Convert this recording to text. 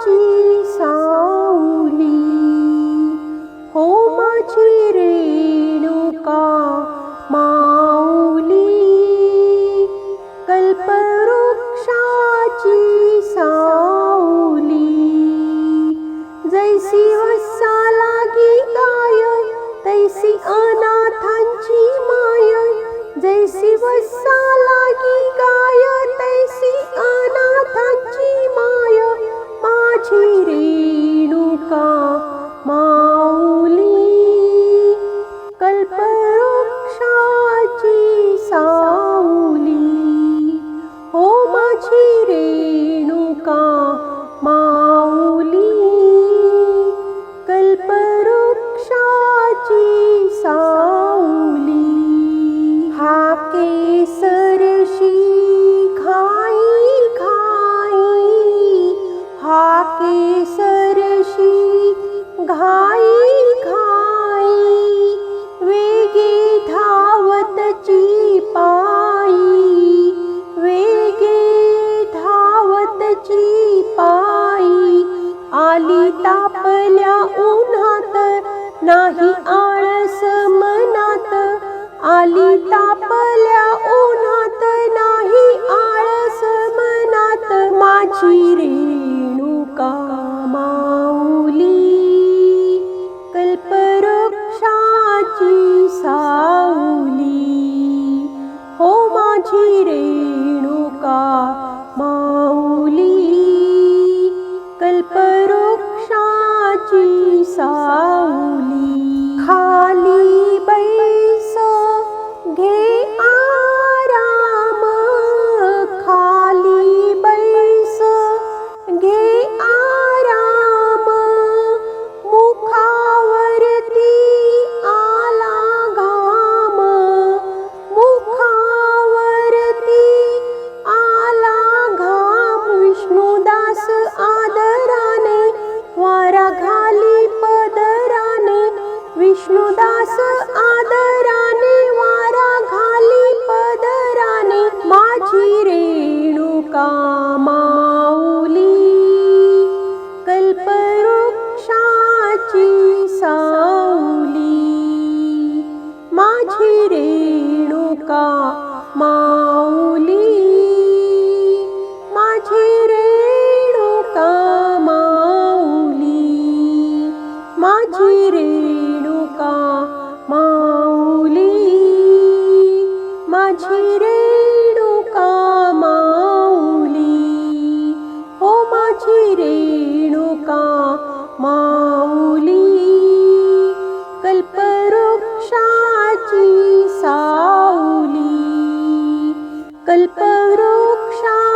होमाची साऊली होमाची रेणुका माऊली. कल्पवृक्षाची साऊली जैसी वसाला लागी गाय तैसी अनाथांची माय. जैसी वसाला लागी गाय ची सांगली हा केसरशी खाई खाई हा केसरशी घाई घाई वेगे धावतची पायी वेगे धावतची पायी आली तापल्या उन्हात नाही आळस मनात. आली तापल्या उन्हात नाही आळस मनात. माझी रेणुका विष्णुदास आदरा माझी रेणुका माऊली. ओ माझी रेणुका माऊली. कल्पवृक्षाची साऊली कल्पवृक्षा